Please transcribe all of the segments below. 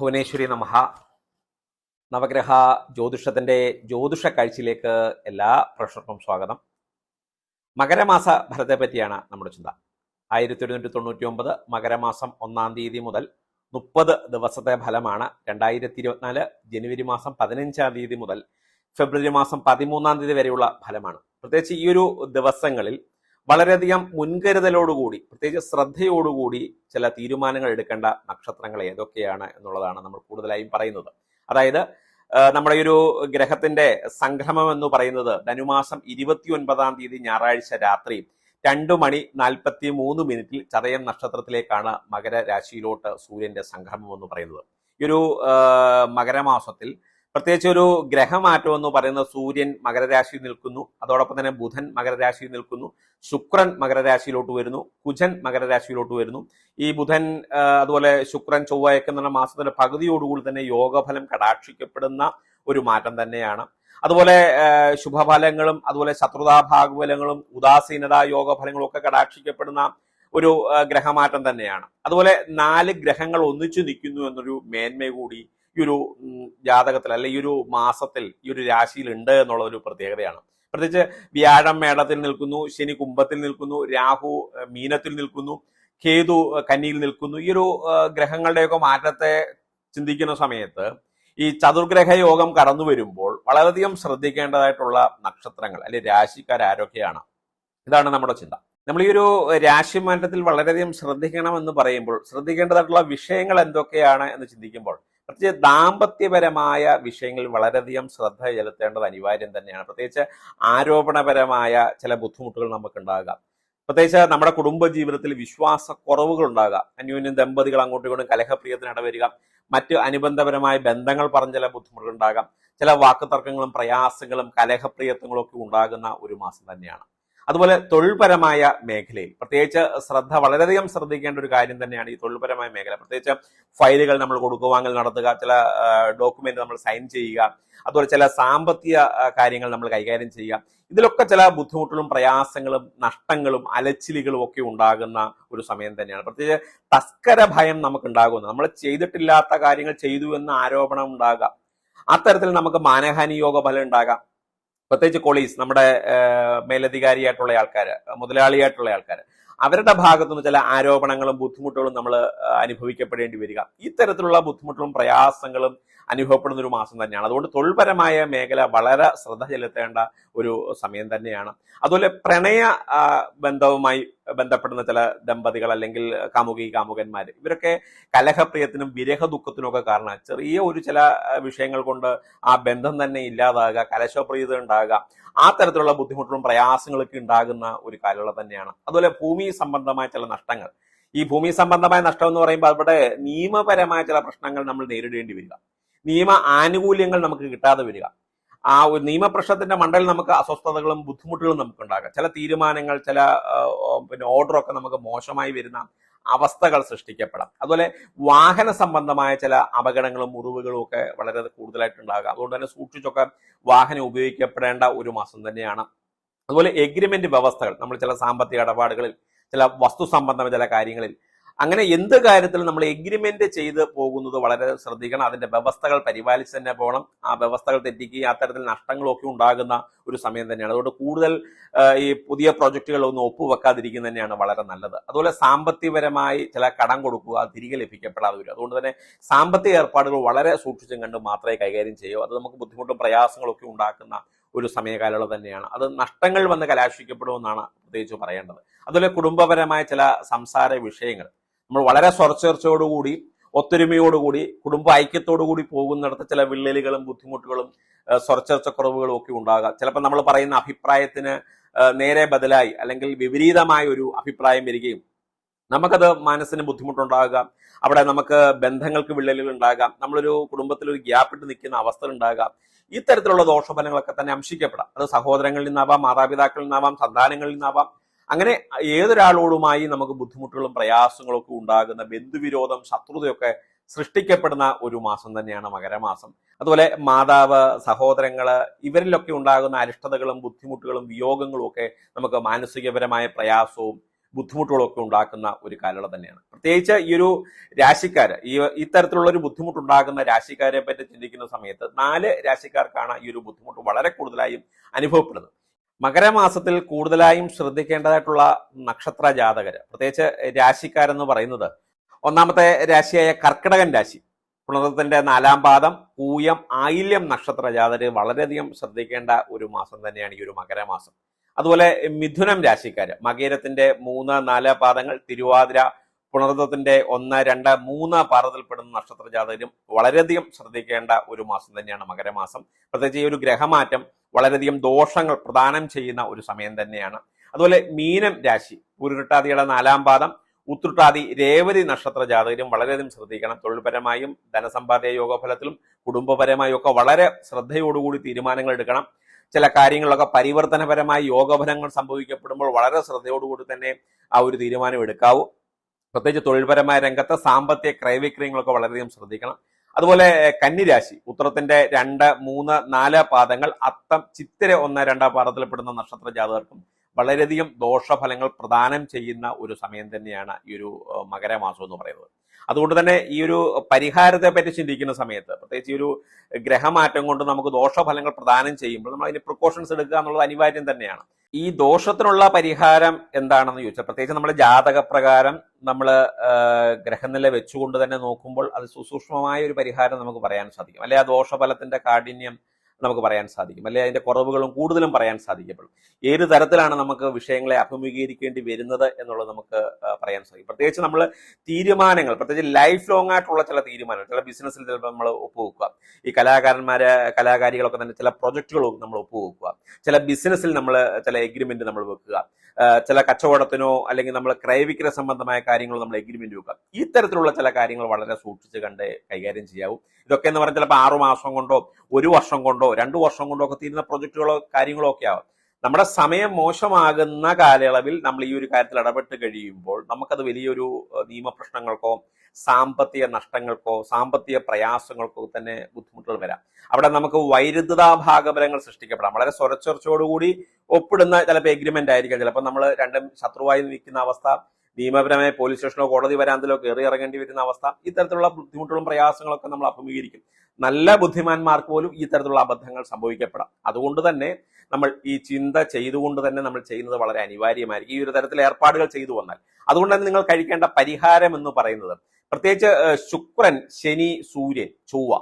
ഭുവനേശ്വരി നമഹ. നവഗ്രഹ ജ്യോതിഷത്തിന്റെ ജ്യോതിഷ കാഴ്ചയിലേക്ക് എല്ലാ പ്രശ്നർക്കും സ്വാഗതം. മകരമാസ ഫലത്തെ പറ്റിയാണ് നമ്മുടെ ചിന്ത. ആയിരത്തി ഒരുന്നൂറ്റി തൊണ്ണൂറ്റി ഒമ്പത് മകരമാസം ഒന്നാം തീയതി മുതൽ മുപ്പത് ദിവസത്തെ ഫലമാണ്. രണ്ടായിരത്തി ഇരുപത്തിനാല് ജനുവരി മാസം പതിനഞ്ചാം തീയതി മുതൽ ഫെബ്രുവരി മാസം പതിമൂന്നാം തീയതി വരെയുള്ള ഫലമാണ്. പ്രത്യേകിച്ച് ഈ ഒരു ദിവസങ്ങളിൽ വളരെയധികം മുൻകരുതലോടുകൂടി പ്രത്യേകിച്ച് ശ്രദ്ധയോടുകൂടി ചില തീരുമാനങ്ങൾ എടുക്കേണ്ട നക്ഷത്രങ്ങൾ ഏതൊക്കെയാണ് എന്നുള്ളതാണ് നമ്മൾ കൂടുതലായും പറയുന്നത്. അതായത് നമ്മുടെ ഒരു ഗ്രഹത്തിന്റെ സംക്രമം എന്ന് പറയുന്നത് ധനുമാസം ഇരുപത്തി ഒൻപതാം തീയതി ഞായറാഴ്ച രാത്രി രണ്ടു മണി നാൽപ്പത്തി മൂന്ന് മിനിറ്റിൽ ചതയം നക്ഷത്രത്തിലേക്കാണ് മകരരാശിയിലോട്ട് സൂര്യന്റെ സംക്രമം എന്ന് പറയുന്നത്. ഈ ഒരു മകരമാസത്തിൽ പ്രത്യേകിച്ച് ഒരു ഗ്രഹമാറ്റം എന്ന് പറയുന്ന സൂര്യൻ മകരരാശിയിൽ നിൽക്കുന്നു. അതോടൊപ്പം തന്നെ ബുധൻ മകരരാശിയിൽ നിൽക്കുന്നു. ശുക്രൻ മകരരാശിയിലോട്ട് വരുന്നു. കുജൻ മകരരാശിയിലോട്ട് വരുന്നു. ഈ ബുധൻ അതുപോലെ ശുക്രൻ ചൊവ്വയൊക്കെ എന്നുള്ള മാസത്തിന്റെ പകുതിയോടുകൂടി തന്നെ യോഗഫലം കടാക്ഷിക്കപ്പെടുന്ന ഒരു മാറ്റം തന്നെയാണ്. അതുപോലെ ശുഭഫലങ്ങളും അതുപോലെ ശത്രുതാഭാഗഫലങ്ങളും ഉദാസീനത യോഗഫലങ്ങളും ഒക്കെ കടാക്ഷിക്കപ്പെടുന്ന ഒരു ഗ്രഹമാറ്റം തന്നെയാണ്. അതുപോലെ നാല് ഗ്രഹങ്ങൾ ഒന്നിച്ചു നിൽക്കുന്നു എന്നൊരു മേന്മ കൂടി ഈ ഒരു ജാതകത്തിൽ അല്ലെ ഈ ഒരു മാസത്തിൽ ഈ ഒരു രാശിയിൽ ഉണ്ട് എന്നുള്ള ഒരു പ്രത്യേകതയാണ്. പ്രത്യേകിച്ച് വ്യാഴം മേടത്തിൽ നിൽക്കുന്നു ശനി കുംഭത്തിൽ നിൽക്കുന്നു രാഹു മീനത്തിൽ നിൽക്കുന്നു കേതു കന്നിയിൽ നിൽക്കുന്നു. ഈ ഒരു ഗ്രഹങ്ങളുടെയൊക്കെ മാറ്റത്തെ ചിന്തിക്കുന്ന സമയത്ത് ഈ ചതുർഗ്രഹ യോഗം കടന്നു വരുമ്പോൾ വളരെയധികം ശ്രദ്ധിക്കേണ്ടതായിട്ടുള്ള നക്ഷത്രങ്ങൾ അല്ലെ രാശിക്കാർ ആരൊക്കെയാണ്? ഇതാണ് നമ്മുടെ ചിന്ത. നമ്മൾ ഈ ഒരു രാശി മാറ്റത്തിൽ വളരെയധികം ശ്രദ്ധിക്കണം എന്ന് പറയുമ്പോൾ ശ്രദ്ധിക്കേണ്ടതായിട്ടുള്ള വിഷയങ്ങൾ എന്തൊക്കെയാണ് എന്ന് ചിന്തിക്കുമ്പോൾ പ്രത്യേകിച്ച് ദാമ്പത്യപരമായ വിഷയങ്ങളിൽ വളരെയധികം ശ്രദ്ധ ചെലുത്തേണ്ടത് അനിവാര്യം തന്നെയാണ്. പ്രത്യേകിച്ച് ആരോപണപരമായ ചില ബുദ്ധിമുട്ടുകൾ നമുക്ക് ഉണ്ടാകാം പ്രത്യേകിച്ച് നമ്മുടെ കുടുംബ ജീവിതത്തിൽ വിശ്വാസ കുറവുകൾ ഉണ്ടാകാം. അന്യോന്യം ദമ്പതികൾ അങ്ങോട്ടും ഇങ്ങോട്ടും കലഹപ്രിയത്തിന് ഇടവരിക മറ്റ് അനുബന്ധപരമായ ബന്ധങ്ങൾ പറഞ്ഞ ചില ബുദ്ധിമുട്ടുകൾ ഉണ്ടാകാം. ചില വാക്കുതർക്കങ്ങളും പ്രയാസങ്ങളും കലഹപ്രിയത്വങ്ങളും ഒക്കെ ഉണ്ടാകുന്ന ഒരു മാസം തന്നെയാണ്. അതുപോലെ തൊഴിൽപരമായ മേഖലയിൽ. പ്രത്യേകിച്ച് ശ്രദ്ധ വളരെയധികം ശ്രദ്ധിക്കേണ്ട ഒരു കാര്യം തന്നെയാണ് ഈ തൊഴിൽപരമായ മേഖല. പ്രത്യേകിച്ച് ഫയലുകൾ നമ്മൾ കൊടുക്കുവാങ്ങൽ നടത്തുക ചില ഡോക്യുമെന്റ് നമ്മൾ സൈൻ ചെയ്യുക അതുപോലെ ചില സാമ്പത്തിക കാര്യങ്ങൾ നമ്മൾ കൈകാര്യം ചെയ്യുക. ഇതിലൊക്കെ ചില ബുദ്ധിമുട്ടുകളും പ്രയാസങ്ങളും നഷ്ടങ്ങളും അലച്ചിലുകളും ഒക്കെ ഉണ്ടാകുന്ന ഒരു സമയം തന്നെയാണ്. പ്രത്യേകിച്ച് തസ്കര ഭയം നമുക്ക് ഉണ്ടാകുന്നു നമ്മൾ ചെയ്തിട്ടില്ലാത്ത കാര്യങ്ങൾ ചെയ്തു എന്ന ആരോപണം ഉണ്ടാകാം. അത്തരത്തിൽ നമുക്ക് മാനഹാനിയോഗ ഫലം ഉണ്ടാകാം. പ്രത്യേകിച്ച് കൊളീസ് നമ്മുടെ മേലധികാരിയായിട്ടുള്ള ആൾക്കാർ മുതലാളിയായിട്ടുള്ള ആൾക്കാർ അവരുടെ ഭാഗത്തുനിന്ന് ചില ആരോപണങ്ങളും ബുദ്ധിമുട്ടുകളും നമ്മൾ അനുഭവിക്കപ്പെടേണ്ടി വരിക. ഇത്തരത്തിലുള്ള ബുദ്ധിമുട്ടുകളും പ്രയാസങ്ങളും അനുഭവപ്പെടുന്ന ഒരു മാസം തന്നെയാണ്. അതുകൊണ്ട് തൊഴിൽപരമായ മേഖല വളരെ ശ്രദ്ധ ചെലുത്തേണ്ട ഒരു സമയം തന്നെയാണ്. അതുപോലെ പ്രണയ ബന്ധവുമായി ബന്ധപ്പെടുന്ന ചില ദമ്പതികൾ അല്ലെങ്കിൽ കാമുകി കാമുകന്മാർ. ഇവരൊക്കെ കലഹപ്രിയത്തിനും വിരഹ ദുഃഖത്തിനും ഒക്കെ കാരണം. ചെറിയ ഒരു ചില വിഷയങ്ങൾ കൊണ്ട് ആ ബന്ധം തന്നെ ഇല്ലാതാകുക കലശപ്രിയത ഉണ്ടാകുക ആ തരത്തിലുള്ള ബുദ്ധിമുട്ടുകളും പ്രയാസങ്ങളൊക്കെ ഉണ്ടാകുന്ന ഒരു കാലയളവ് തന്നെയാണ്. അതുപോലെ ഭൂമി സംബന്ധമായ ചില നഷ്ടങ്ങൾ. ഈ ഭൂമി സംബന്ധമായ നഷ്ടം എന്ന് പറയുമ്പോൾ അവിടെ നിയമപരമായ ചില പ്രശ്നങ്ങൾ നമ്മൾ നേരിടേണ്ടി വരിക. നിയമ ആനുകൂല്യങ്ങൾ നമുക്ക് കിട്ടാതെ വരിക. ആ ഒരു നിയമപ്രശ്നത്തിന്റെ മണ്ടയിൽ നമുക്ക് അസ്വസ്ഥതകളും ബുദ്ധിമുട്ടുകളും നമുക്ക് ഉണ്ടാകാം ചില തീരുമാനങ്ങൾ ചില പിന്നെ ഓർഡറൊക്കെ നമുക്ക് മോശമായി വരുന്ന അവസ്ഥകൾ സൃഷ്ടിക്കപ്പെടാം. അതുപോലെ വാഹന സംബന്ധമായ ചില അപകടങ്ങളും മുറിവുകളും ഒക്കെ വളരെ കൂടുതലായിട്ടുണ്ടാകാം. അതുകൊണ്ട് തന്നെ സൂക്ഷിച്ചൊക്കെ വാഹനം ഉപയോഗിക്കപ്പെടേണ്ട ഒരു മാസം തന്നെയാണ്. അതുപോലെ എഗ്രിമെന്റ് വ്യവസ്ഥകൾ നമ്മൾ ചില സാമ്പത്തിക ഇടപാടുകളിൽ ചില വസ്തു സംബന്ധമായ ചില കാര്യങ്ങളിൽ അങ്ങനെ എന്ത് കാര്യത്തിലും നമ്മൾ എഗ്രിമെന്റ് ചെയ്ത് പോകുന്നത് വളരെ ശ്രദ്ധിക്കണം. അതിന്റെ വ്യവസ്ഥകൾ പരിപാലിച്ച് തന്നെ പോകണം. ആ വ്യവസ്ഥകൾ തെറ്റിക്കുകയും അത്തരത്തിൽ നഷ്ടങ്ങളൊക്കെ ഉണ്ടാകുന്ന ഒരു സമയം തന്നെയാണ്. അതുകൊണ്ട് കൂടുതൽ ഈ പുതിയ പ്രോജക്റ്റുകളൊന്നും ഒപ്പുവെക്കാതിരിക്കുന്നത് തന്നെയാണ് വളരെ നല്ലത്. അതുപോലെ സാമ്പത്തികപരമായി ചില കടം കൊടുക്കുക തിരികെ ലഭിക്കപ്പെടാതെ വരും അതുകൊണ്ട് തന്നെ സാമ്പത്തിക ഏർപ്പാടുകൾ വളരെ സൂക്ഷിച്ചും കണ്ട് മാത്രമേ കൈകാര്യം ചെയ്യൂ. അത് നമുക്ക് ബുദ്ധിമുട്ടും പ്രയാസങ്ങളൊക്കെ ഉണ്ടാക്കുന്ന ഒരു സമയകാലയളവ് തന്നെയാണ്. അത് നഷ്ടങ്ങൾ വന്ന് കലാശിക്കപ്പെടുമെന്നാണ് പ്രത്യേകിച്ച് പറയേണ്ടത്. അതുപോലെ കുടുംബപരമായ ചില സംസാര വിഷയങ്ങൾ. നമ്മൾ വളരെ സ്വരച്ചേർച്ചയോടുകൂടി ഒത്തൊരുമയോടുകൂടി കുടുംബ ഐക്യത്തോടുകൂടി പോകുന്നിടത്ത് ചില വിള്ളലുകളും ബുദ്ധിമുട്ടുകളും സ്വരച്ചേർച്ചക്കുറവുകളും ഒക്കെ ഉണ്ടാകാം. ചിലപ്പോൾ നമ്മൾ പറയുന്ന അഭിപ്രായത്തിന് നേരെ ബദലായി അല്ലെങ്കിൽ വിപരീതമായ ഒരു അഭിപ്രായം വരികയും നമുക്കത് മനസ്സിന് ബുദ്ധിമുട്ടുണ്ടാകുക അവിടെ നമുക്ക് ബന്ധങ്ങൾക്ക് വിള്ളലുകൾ ഉണ്ടാകാം. നമ്മളൊരു കുടുംബത്തിൽ ഒരു ഗ്യാപ്പിട്ട് നിൽക്കുന്ന അവസ്ഥ ഉണ്ടാകാം ഇത്തരത്തിലുള്ള ദോഷഫലങ്ങളൊക്കെ തന്നെ അംശിക്കപ്പെടാം. അത് സഹോദരങ്ങളിൽ നിന്നാവാം മാതാപിതാക്കളിൽ നിന്നാവാം സന്താനങ്ങളിൽ നിന്നാവാം അങ്ങനെ ഏതൊരാളോടുമായി നമുക്ക് ബുദ്ധിമുട്ടുകളും പ്രയാസങ്ങളും ഒക്കെ ഉണ്ടാകുന്ന ബന്ധുവിരോധം ശത്രുതയൊക്കെ സൃഷ്ടിക്കപ്പെടുന്ന ഒരു മാസം തന്നെയാണ് മകരമാസം. അതുപോലെ മാതാവ് സഹോദരങ്ങൾ ഇവരിലൊക്കെ ഉണ്ടാകുന്ന അരിഷ്ടതകളും ബുദ്ധിമുട്ടുകളും വിയോഗങ്ങളും ഒക്കെ നമുക്ക് മാനസികപരമായ പ്രയാസവും ബുദ്ധിമുട്ടുകളൊക്കെ ഉണ്ടാക്കുന്ന ഒരു കാലയളവ് തന്നെയാണ്. പ്രത്യേകിച്ച് ഈ ഒരു രാശിക്കാർ ഈ ഇത്തരത്തിലുള്ള ഒരു ബുദ്ധിമുട്ടുണ്ടാകുന്ന രാശിക്കാരെ പറ്റി ചിന്തിക്കുന്ന സമയത്ത് നാല് രാശിക്കാർക്കാണ് ഈ ഒരു ബുദ്ധിമുട്ട് വളരെ കൂടുതലായും അനുഭവപ്പെടുന്നത്. മകരമാസത്തിൽ കൂടുതലായും ശ്രദ്ധിക്കേണ്ടതായിട്ടുള്ള നക്ഷത്ര ജാതകർ പ്രത്യേകിച്ച് രാശിക്കാരെന്ന് പറയുന്നത് ഒന്നാമത്തെ രാശിയായ കർക്കിടകൻ രാശി. പുണർത്തിന്റെ നാലാം പാദം പൂയം ആയില്യം നക്ഷത്ര ജാതകർ വളരെയധികം ശ്രദ്ധിക്കേണ്ട ഒരു മാസം തന്നെയാണ് ഈ ഒരു മകരമാസം. അതുപോലെ മിഥുനം രാശിക്കാർ മകേരത്തിന്റെ മൂന്ന് നാല് പാദങ്ങൾ തിരുവാതിര പുണർദത്തിന്റെ ഒന്ന് രണ്ട് മൂന്ന് പാദത്തിൽപ്പെടുന്ന നക്ഷത്ര ജാതകരും വളരെയധികം ശ്രദ്ധിക്കേണ്ട ഒരു മാസം തന്നെയാണ് മകരമാസം. പ്രത്യേകിച്ച് ഈ ഒരു ഗ്രഹമാറ്റം വളരെയധികം ദോഷങ്ങൾ പ്രദാനം ചെയ്യുന്ന ഒരു സമയം തന്നെയാണ്. അതുപോലെ മീനം രാശി ഉരുട്ടാതിയുടെ നാലാം പാദം ഉത്രട്ടാതി രേവതി നക്ഷത്ര ജാതകരും വളരെയധികം ശ്രദ്ധിക്കണം. തൊഴിൽപരമായും ധനസമ്പാദ്യ യോഗഫലത്തിലും കുടുംബപരമായും ഒക്കെ വളരെ ശ്രദ്ധയോടുകൂടി തീരുമാനങ്ങൾ എടുക്കണം. ചില കാര്യങ്ങളൊക്കെ പരിവർത്തനപരമായി യോഗഫലങ്ങൾ സംഭവിക്കപ്പെടുമ്പോൾ വളരെ ശ്രദ്ധയോടുകൂടി തന്നെ ആ ഒരു തീരുമാനം എടുക്കാവൂ. പ്രത്യേകിച്ച് തൊഴിൽപരമായ രംഗത്ത് സാമ്പത്തിക ക്രയവിക്രയങ്ങളൊക്കെ വളരെയധികം ശ്രദ്ധിക്കണം. അതുപോലെ കന്നിരാശി ഉത്തരത്തിന്റെ രണ്ട് മൂന്ന് നാല് പാദങ്ങൾ അത്തം ചിത്തിര ഒന്ന് രണ്ടാം പാദത്തിൽപ്പെടുന്ന നക്ഷത്ര ജാതകർക്കും വളരെയധികം ദോഷഫലങ്ങൾ പ്രദാനം ചെയ്യുന്ന ഒരു സമയം തന്നെയാണ് ഈ ഒരു മകരമാസം എന്ന് പറയുന്നത്. അതുകൊണ്ട് തന്നെ ഈ ഒരു പരിഹാരത്തെ പറ്റി ചിന്തിക്കുന്ന സമയത്ത് പ്രത്യേകിച്ച് ഈ ഒരു ഗ്രഹമാറ്റം കൊണ്ട് നമുക്ക് ദോഷഫലങ്ങൾ പ്രദാനം ചെയ്യുമ്പോൾ നമ്മൾ അതിന് പ്രിക്കോഷൻസ് എടുക്കുക എന്നുള്ളത് അനിവാര്യം തന്നെയാണ്. ഈ ദോഷത്തിനുള്ള പരിഹാരം എന്താണെന്ന് ചോദിച്ചാൽ പ്രത്യേകിച്ച് നമ്മുടെ ജാതകപ്രകാരം നമ്മൾ ഗ്രഹനില വെച്ചുകൊണ്ട് തന്നെ നോക്കുമ്പോൾ അത് സുസൂക്ഷ്മമായ ഒരു പരിഹാരം നമുക്ക് പറയാൻ സാധിക്കും. അല്ലെ ആ ദോഷഫലത്തിന്റെ കാഠിന്യം നമുക്ക് പറയാൻ സാധിക്കും. അല്ലെ? അതിന്റെ കുറവുകളും കൂടുതലും പറയാൻ സാധിക്കപ്പെടും. ഏത് തരത്തിലാണ് നമുക്ക് വിഷയങ്ങളെ അഭിമുഖീകരിക്കേണ്ടി വരുന്നത് എന്നുള്ളത് നമുക്ക് പറയാൻ സാധിക്കും. പ്രത്യേകിച്ച് നമ്മൾ തീരുമാനങ്ങൾ പ്രത്യേകിച്ച് ലൈഫ് ലോങ് ആയിട്ടുള്ള ചില തീരുമാനങ്ങൾ ചില ബിസിനസ്സിൽ ചിലപ്പോൾ നമ്മൾ ഒപ്പുവെക്കുക. ഈ കലാകാരന്മാരെ കലാകാരികളൊക്കെ തന്നെ ചില പ്രൊജക്ടുകൾ നമ്മൾ ഒപ്പുവെക്കുക. ചില ബിസിനസ്സിൽ നമ്മൾ ചില എഗ്രിമെന്റ് നമ്മൾ വെക്കുക. ചില കച്ചവടത്തിനോ അല്ലെങ്കിൽ നമ്മൾ ക്രയവിക്രയ സംബന്ധമായ കാര്യങ്ങളോ നമ്മൾ എഗ്രിമെന്റ് വെക്കുക. ഈ തരത്തിലുള്ള ചില കാര്യങ്ങൾ വളരെ സൂക്ഷിച്ച് കണ്ട് കൈകാര്യം ചെയ്യാവും. ഇതൊക്കെ എന്ന് പറഞ്ഞാൽ ചിലപ്പോൾ ആറു മാസം കൊണ്ടോ ഒരു വർഷം കൊണ്ടോ രണ്ടു വർഷം കൊണ്ടോ ഒക്കെ തീരുന്ന പ്രൊജക്ടുകളോ കാര്യങ്ങളോ ഒക്കെ ആവാം. നമ്മുടെ സമയം മോശമാകുന്ന കാലയളവിൽ നമ്മൾ ഈ ഒരു കാര്യത്തിൽ ഇടപെട്ട് കഴിയുമ്പോൾ നമുക്കത് വലിയൊരു നിയമപ്രശ്നങ്ങൾക്കോ സാമ്പത്തിക നഷ്ടങ്ങൾക്കോ സാമ്പത്തിക പ്രയാസങ്ങൾക്കോ തന്നെ ബുദ്ധിമുട്ടുകൾ വരാം. അവിടെ നമുക്ക് വൈരുദ്ധ്യതാ ഭാഗബലങ്ങൾ സൃഷ്ടിക്കപ്പെടാം. വളരെ സ്വരച്ചർച്ചയോടുകൂടി ഒപ്പിടുന്ന ചിലപ്പോൾ എഗ്രിമെന്റ് ആയിരിക്കാം. ചിലപ്പോൾ നമ്മൾ രണ്ടും ശത്രുവായി നിൽക്കുന്ന അവസ്ഥ നിയമപരമായ പോലീസ് സ്റ്റേഷനോ കോടതി വരാന്തലോ കയറി ഇറങ്ങേണ്ടി വരുന്ന അവസ്ഥ ഇത്തരത്തിലുള്ള ബുദ്ധിമുട്ടുകളും പ്രയാസങ്ങളൊക്കെ നമ്മൾ അഭിമുഖീകരിക്കും. നല്ല ബുദ്ധിമാന്മാർക്ക് പോലും ഈ തരത്തിലുള്ള അബദ്ധങ്ങൾ സംഭവിക്കപ്പെടാം. അതുകൊണ്ട് തന്നെ നമ്മൾ ഈ ചിന്ത ചെയ്തുകൊണ്ട് തന്നെ നമ്മൾ ചെയ്യുന്നത് വളരെ അനിവാര്യമായിരിക്കും. ഈ ഒരു തരത്തിൽ ഏർപ്പാടുകൾ ചെയ്തു വന്നാൽ. അതുകൊണ്ട് തന്നെ നിങ്ങൾ കഴിക്കേണ്ട പരിഹാരം എന്ന് പറയുന്നത് പ്രത്യേകിച്ച് ശുക്രൻ ശനി സൂര്യൻ ചൊവ്വ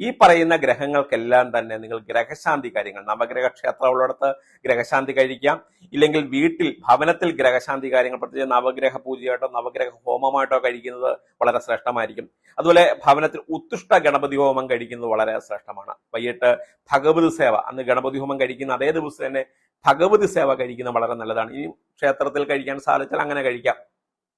ഈ പറയുന്ന ഗ്രഹങ്ങൾക്കെല്ലാം തന്നെ നിങ്ങൾ ഗ്രഹശാന്തി കാര്യങ്ങൾ നവഗ്രഹ ക്ഷേത്രം ഉള്ളിടത്ത് ഗ്രഹശാന്തി കഴിക്കാം. ഇല്ലെങ്കിൽ വീട്ടിൽ ഭവനത്തിൽ ഗ്രഹശാന്തി കാര്യങ്ങൾ പ്രത്യേകിച്ച് നവഗ്രഹ പൂജയായിട്ടോ നവഗ്രഹ ഹോമമായിട്ടോ കഴിക്കുന്നത് വളരെ ശ്രേഷ്ഠമായിരിക്കും. അതുപോലെ ഭവനത്തിൽ ഉത്തുഷ്ട ഗണപതി ഹോമം കഴിക്കുന്നത് വളരെ ശ്രേഷ്ഠമാണ്. വൈകിട്ട് ഭഗവതി സേവ അന്ന് ഗണപതി ഹോമം കഴിക്കുന്ന അതേ ദിവസം തന്നെ ഭഗവതി സേവ കഴിക്കുന്നത് വളരെ നല്ലതാണ്. ഈ ക്ഷേത്രത്തിൽ കഴിക്കാൻ സാധിച്ചാൽ അങ്ങനെ കഴിക്കാം.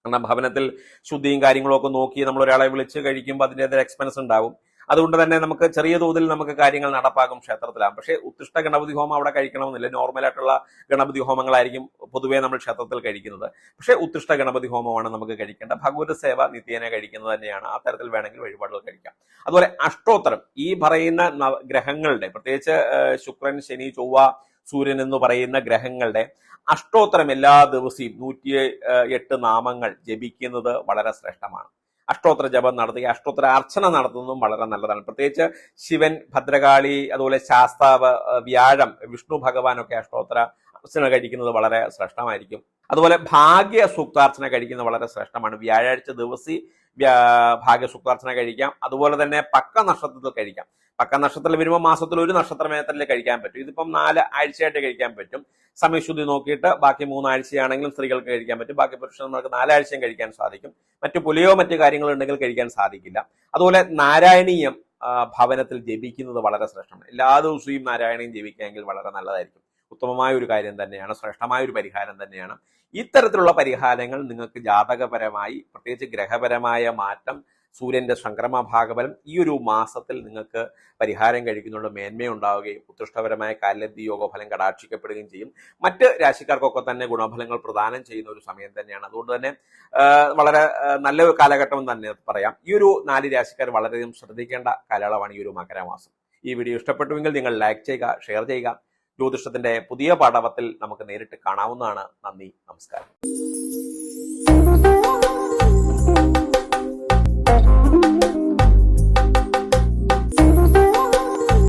കാരണം ഭവനത്തിൽ ശുദ്ധിയും കാര്യങ്ങളൊക്കെ നോക്കി നമ്മൾ ഒരാളെ വിളിച്ച് കഴിക്കുമ്പോൾ അതിന്റെതായ എക്സ്പെൻസ് ഉണ്ടാവും. അതുകൊണ്ട് തന്നെ നമുക്ക് ചെറിയ തോതിൽ നമുക്ക് കാര്യങ്ങൾ നടപ്പാക്കും ക്ഷേത്രത്തിലാണ്. പക്ഷേ ഉത്തിഷ്ട ഗണപതി ഹോമം അവിടെ കഴിക്കണമെന്നില്ല. നോർമൽ ആയിട്ടുള്ള ഗണപതി ഹോമങ്ങളായിരിക്കും പൊതുവേ നമ്മൾ ക്ഷേത്രത്തിൽ കഴിക്കുന്നത്. പക്ഷേ ഉത്തിഷ്ട ഗണപതി ഹോമമാണ് നമുക്ക് കഴിക്കേണ്ട ഭഗവത് സേവ നിത്യേന കഴിക്കുന്നത് തന്നെയാണ്. ആ തരത്തിൽ വേണമെങ്കിൽ വഴിപാടുകൾ കഴിക്കാം. അതുപോലെ അഷ്ടോത്തരം ഈ പറയുന്ന ഗ്രഹങ്ങളുടെ പ്രത്യേകിച്ച് ശുക്രൻ ശനി ചൊവ്വ സൂര്യൻ എന്ന് പറയുന്ന ഗ്രഹങ്ങളുടെ അഷ്ടോത്തരം എല്ലാ ദിവസവും നൂറ്റി എട്ട് നാമങ്ങൾ ജപിക്കുന്നത് വളരെ ശ്രേഷ്ഠമാണ്. അഷ്ടോത്തര ജപം നടത്തുക അഷ്ടോത്തര അർച്ചന നടത്തുന്നതും വളരെ നല്ലതാണ്. പ്രത്യേകിച്ച് ശിവൻ ഭദ്രകാളി അതുപോലെ ശാസ്താവ് വ്യാഴം വിഷ്ണു ഭഗവാനൊക്കെ അഷ്ടോത്തര അർച്ചന കഴിക്കുന്നത് വളരെ ശ്രേഷ്ഠമായിരിക്കും. അതുപോലെ ഭാഗ്യ സൂക്താർച്ചന കഴിക്കുന്നത് വളരെ ശ്രേഷ്ഠമാണ്. വ്യാഴാഴ്ച ദിവസി വ്യാ- ഭാഗ്യ സൂക്താർച്ചന കഴിക്കാം. അതുപോലെ തന്നെ പക്ക നക്ഷത്രത്തിൽ കഴിക്കാം. പക്ക നക്ഷത്രത്തിൽ വരുമ്പോൾ മാസത്തിൽ ഒരു നക്ഷത്രമേത്രത്തിൽ കഴിക്കാൻ പറ്റും. ഇതിപ്പം നാല് ആഴ്ചയായിട്ട് കഴിക്കാൻ പറ്റും. സമയശുദ്ധി നോക്കിയിട്ട് ബാക്കി മൂന്നാഴ്ചയാണെങ്കിലും സ്ത്രീകൾക്ക് കഴിക്കാൻ പറ്റും. ബാക്കി പുരുഷന്മാർക്ക് നാലാഴ്ചയും കഴിക്കാൻ സാധിക്കും. മറ്റു പുലിയോ മറ്റു കാര്യങ്ങളോ ഉണ്ടെങ്കിൽ കഴിക്കാൻ സാധിക്കില്ല. അതുപോലെ നാരായണീയം ഭവനത്തിൽ ജപിക്കുന്നത് വളരെ ശ്രേഷ്ഠമാണ്. എല്ലാ ദിവസവും നാരായണീയം ജപിക്കാമെങ്കിൽ വളരെ നല്ലതായിരിക്കും. ഉത്തമമായ ഒരു കാര്യം തന്നെയാണ്. ശ്രേഷ്ഠമായ ഒരു പരിഹാരം തന്നെയാണ്. ഇത്തരത്തിലുള്ള പരിഹാരങ്ങൾ നിങ്ങൾക്ക് ജാതകപരമായി പ്രത്യേകിച്ച് ഗ്രഹപരമായ മാറ്റം സൂര്യന്റെ സംക്രമ ഭാഗബലം ഈ ഒരു മാസത്തിൽ നിങ്ങൾക്ക് പരിഹാരം കഴിക്കുന്നുള്ള മേന്മയുണ്ടാവുകയും ഉത്കൃഷ്ടപരമായ കാലലബ്ധി യോഗഫലം കടാക്ഷിക്കപ്പെടുകയും ചെയ്യും. മറ്റ് രാശിക്കാർക്കൊക്കെ തന്നെ ഗുണഫലങ്ങൾ പ്രദാനം ചെയ്യുന്ന ഒരു സമയം തന്നെയാണ്. അതുകൊണ്ട് തന്നെ വളരെ നല്ല ഒരു കാലഘട്ടം തന്നെ പറയാം. ഈ ഒരു നാല് രാശിക്കാർ വളരെയധികം ശ്രദ്ധിക്കേണ്ട കാലയളവാണ് ഈ ഒരു മകരമാസം. ഈ വീഡിയോ ഇഷ്ടപ്പെട്ടുവെങ്കിൽ നിങ്ങൾ ലൈക്ക് ചെയ്യുക ഷെയർ ചെയ്യുക. ജ്യോതിഷത്തിന്റെ പുതിയ പാഠവത്തിൽ നമുക്ക് നേരിട്ട് കാണാവുന്നതാണ്. നന്ദി നമസ്കാരം.